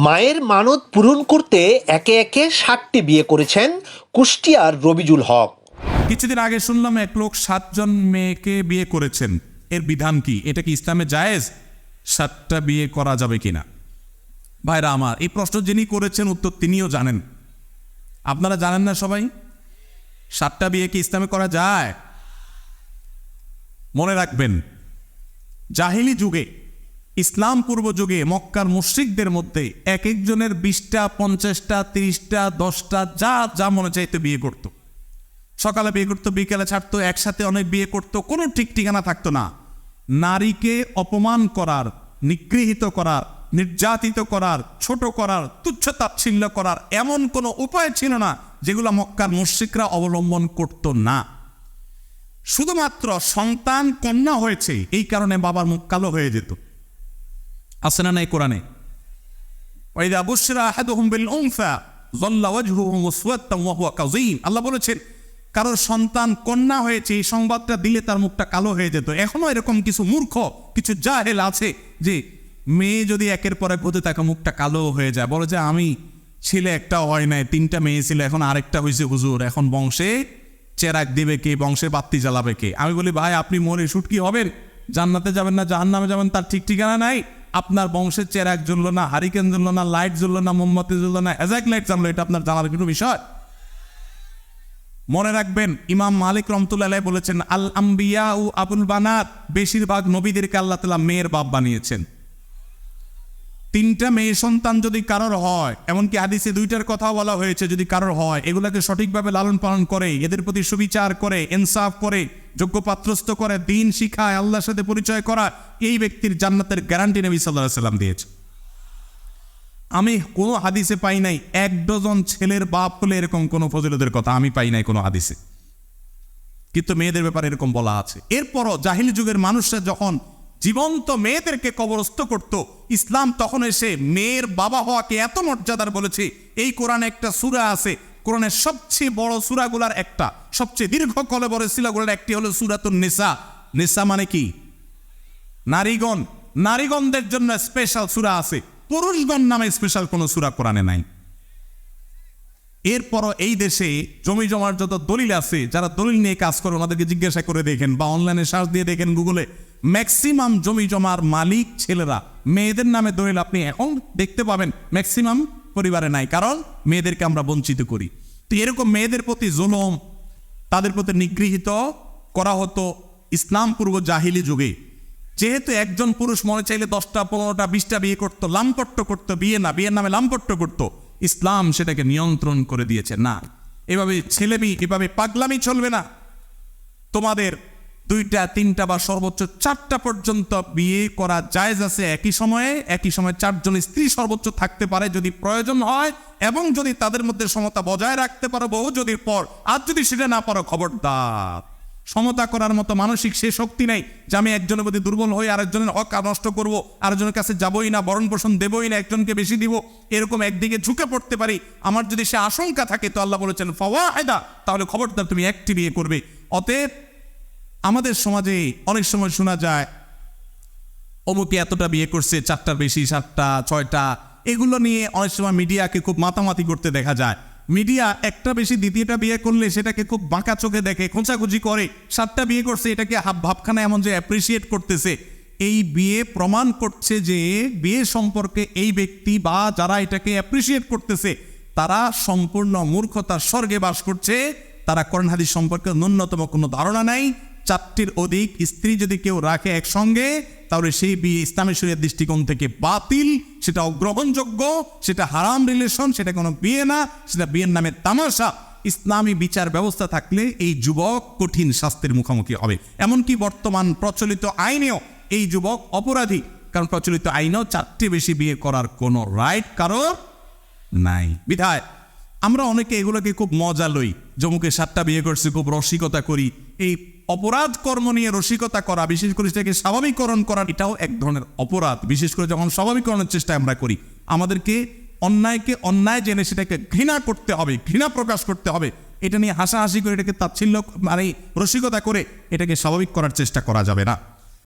মায়ের মানত পূরণ করতে একে একে ষাটটি বিয়ে করেছেন কুষ্টিয়ার রবিজুল হক। কিছুদিন আগে শুনলাম এক লোক সাতজন মেয়েকে বিয়ে করেছেন। এর বিধান কি? এটা কি ইসলামে জায়েজ? সাতটা বিয়ে করা যাবে কিনা? ভাইরা আমার, এই প্রশ্ন যিনি করেছেন উত্তর তিনিও জানেন। আপনারা জানেন না সবাই? সাতটা বিয়ে কি ইসলামে করা যায়? মনে রাখবেন, জাহিলি যুগে ইসলাম পূর্ব যুগে মক্কার মুশ্রিকদের মধ্যে এক একজনের বিশটা, পঞ্চাশটা, তিরিশটা, দশটা, যা যা মনে চাইতে বিয়ে করতো। সকালে বিয়ে করতো, বিকেলে ছাড়তো, একসাথে অনেক বিয়ে করতো, কোনো ঠিক ঠিকানা থাকতো না। নারীকে অপমান করার, নিগৃহীত করার, নির্যাতিত করার, ছোট করার, তুচ্ছ তাচ্ছিল্য করার এমন কোনো উপায় ছিল না যেগুলো মক্কার মুশ্রিকরা অবলম্বন করত না। শুধুমাত্র সন্তান কন্যা হয়েছে, এই কারণে বাবার মুখ কালো হয়ে যেত। আছে না নাই কোরআনে? ওয়াইদা বুশরা আহাদুহুম বিল উনসা, যাল্লা ওয়াজহুহু মুসওয়াত্তান ওয়া হুয়া কাযীম। আল্লাহ বলেছেন, কারোর সন্তান কন্যা হয়েছে, এই সংবাদটা দিলে তার মুখটা কালো হয়ে যেত। এখনও এরকম কিছু মূর্খ, কিছু জাহেল আছে যে মেয়ে যদি একের পর হতে থাকে মুখটা কালো হয়ে যায়। বলে যে, আমি ছেলে একটা হয় নাই, তিনটা মেয়ে ছিল, এখন আরেকটা হয়েছে হুজুর। এখন বংশে চেরাক দিবে কে, বংশে বাত্তি জ্বালাবে কে? আমি বলি, ভাই, আপনি মরে শুটকি হবেন? জান্নাতে যাবেন না, জাহান্নামে যাবেন, তার ঠিক ঠিকানা নাই? আপনার বংশের চেরাক জ্বললো না হারিকেন জ্বললো না লাইট জ্বললো না, মোমবাতি জ্বললো না এজাক লাইট জ্বললো, এটা আপনার জানার কোনো বিষয়? মনে রাখবেন, ইমাম মালিক রহমতুল্লাহ বলেছেন, আল আম্বিয়া ও আবুল বানাত। বেশিরভাগ নবীদেরকে আল্লাহ তালা মেয়ের বাপ বানিয়েছেন। তিনটা মেয়ে সন্তান যদি কারোর হয়, এমনকি হাদিসে দুইটার কথা বলা হয়েছে, যদি কারোর হয়, এগুলাকে সঠিকভাবে লালন পালন করে, এদের প্রতি সুবিচার করে, ইনসাফ করে যোগ্য পাত্রস্থ করে দিন শিখায়, আল্লাহর সাথে পরিচয় করা এই ব্যক্তির জান্নাতের গ্যারান্টি নবী সাল্লাহ সাল্লাম দিয়েছে আমি কোনো হাদিসে পাই নাই, এক ডজন ছেলের বাপ হলে এরকম কোনো ফজিলতের কথা আমি পাই নাই কোনো হাদিসে। কিন্তু মেয়েদের ব্যাপারে এরকম বলা আছে। এরপরও জাহিলি যুগের মানুষরা যখন জীবন্ত মেয়েদেরকে কবরস্থ করত, ইসলাম তখন এসে মেয়ের বাবা হওয়াকে এত মর্যাদার বলেছে, এই কোরআনে একটা সুরা আছে কোরআনের সবচেয়ে বড় সুরাগুলার একটা, সবচেয়ে দীর্ঘ কলে বড় শিলাগুলার একটি হলো সুরাতুন নেশা নেশা মানে কি? নারীগণ, নারীগণদের জন্য স্পেশাল সুরা আছে। পুরুষগণ নামে স্পেশাল কোনো সুরা কোরআনে নাই। এরপরও এই দেশে জমি জমার যত দলিল আছে, যারা দলিল নিয়ে কাজ করে, ওনাদেরকে জিজ্ঞাসা করে দেখেন বা অনলাইনে সার্চ দিয়ে দেখেন গুগলে ম্যাক্সিমাম জমি জমার মালিক ছেলেরা, মেয়েদের নামে দলিল আপনি এখন দেখতে পাবেন। ম্যাক্সিমাম পরিবারে নাই, কারণ মেয়েদেরকে আমরা বঞ্চিত করি। তো এরকম মেয়েদের প্রতি জুলম তাদের প্রতি নিগৃহীত করা হতো ইসলাম পূর্ব জাহিলি যুগে। যেহেতু একজন পুরুষ মনে চাইলে দশটা, পনেরোটা, বিশটা বিয়ে করতো, লাম্পট্য করতো, বিয়ে না, বিয়ের নামে লাম্পট্য করতো, ইসলাম সেটাকে নিয়ন্ত্রণ করে দিয়েছে। না, এভাবে ছেলেমি এভাবে পাগলামি চলবে না। তোমাদের দুইটা, তিনটা বা সর্বোচ্চ চারটা পর্যন্ত বিয়ে করা জায়েজ আছে একই সময়ে। একই সময়ে চারজন স্ত্রী সর্বোচ্চ থাকতে পারে যদি প্রয়োজন হয় এবং যদি তাদের মধ্যে সমতা বজায় রাখতে পারো বহু যদি পর। আর যদি সেটা না পারো, খবরদার। সমতা করার মতো মানসিক সে শক্তি নেই যে আমি একজনের প্রতি দুর্বল হয়ে আরেকজনের হক নষ্ট করব, আরেকজনের কাছে যাবই না বরণ পোষণ দেবই না, একজনকে বেশি দিব, এরকম একদিকে ঝুঁকে পড়তে পারি। আমার যদি সে আশঙ্কা থাকে, তো আল্লাহ বলেছেন ফওয়া আয়দা তাহলে খবরদার তুমি একটি বিয়ে করবে। অতএব আমাদের সমাজে অনেক সময় শোনা যায়, অমুকে এতটা বিয়ে করছে চারটার বেশি, সাতটা, ছয়টা, এগুলো নিয়ে অনেক সময় মিডিয়াকে খুব মাতামাতি করতে দেখা যায়। মিডিয়া একটা বেশি দ্বিতীয়টা বিয়ে করলে সেটাকে খুব বাঁকা চোখে দেখে, খোঁচাখুচি করে, সাতটা বিয়ে করছে, এটাকে হাব ভাবখানা এমন যে অ্যাপ্রিসিয়েট করতেছে। এই বিয়ে প্রমাণ করছে যে বিয়ে সম্পর্কে এই ব্যক্তি বা যারা এটাকে অ্যাপ্রিসিয়েট করতেছে, তারা সম্পূর্ণ মূর্খতার স্বর্গে বাস করছে, তারা করণ হাদিস সম্পর্কে ন্যূনতম কোনো ধারণা নাই চারটির অধিক স্ত্রী যদি কেউ রাখে একসঙ্গে, তাহলে সেই বিয়ে ইসলামী শরীয়ত দৃষ্টিকোণ থেকে বাতিল। সেটা অগ্রহণযোগ্য সেটা হারাম রিলেশন সেটা কোনো বিয়ে না, সেটা বিয়ের নামে তামাশা। ইসলামী বিচার ব্যবস্থা থাকলে এই যুবক কঠিন শাস্তির মুখোমুখি হবে। এমনকি বর্তমান প্রচলিত আইনেও এই যুবক অপরাধী। কারণ প্রচলিত আইনেও চারটি বেশি বিয়ে করার কোনো রাইট কারোর নাই। বিধায় আমরা অনেকে এগুলোকে খুব মজা লই। জমুকে সাতটা বিয়ে করছি, খুব রসিকতা করি। এই অপরাধ কর্ম নিয়ে রসিকতা করা, বিশেষ করে সেটাকে স্বাভাবিকরণ করা, এটাও এক ধরনের অপরাধ। বিশেষ করে যখন স্বাভাবিকরণের চেষ্টা আমরা করি, আমাদেরকে অন্যায়কে অন্যায় জেনে সেটাকে ঘৃণা করতে হবে, ঘৃণা প্রকাশ করতে হবে। এটা নিয়ে হাসাহাসি করে, এটাকে তাচ্ছিল্য মানে রসিকতা করে, এটাকে স্বাভাবিক করার চেষ্টা করা যাবে না।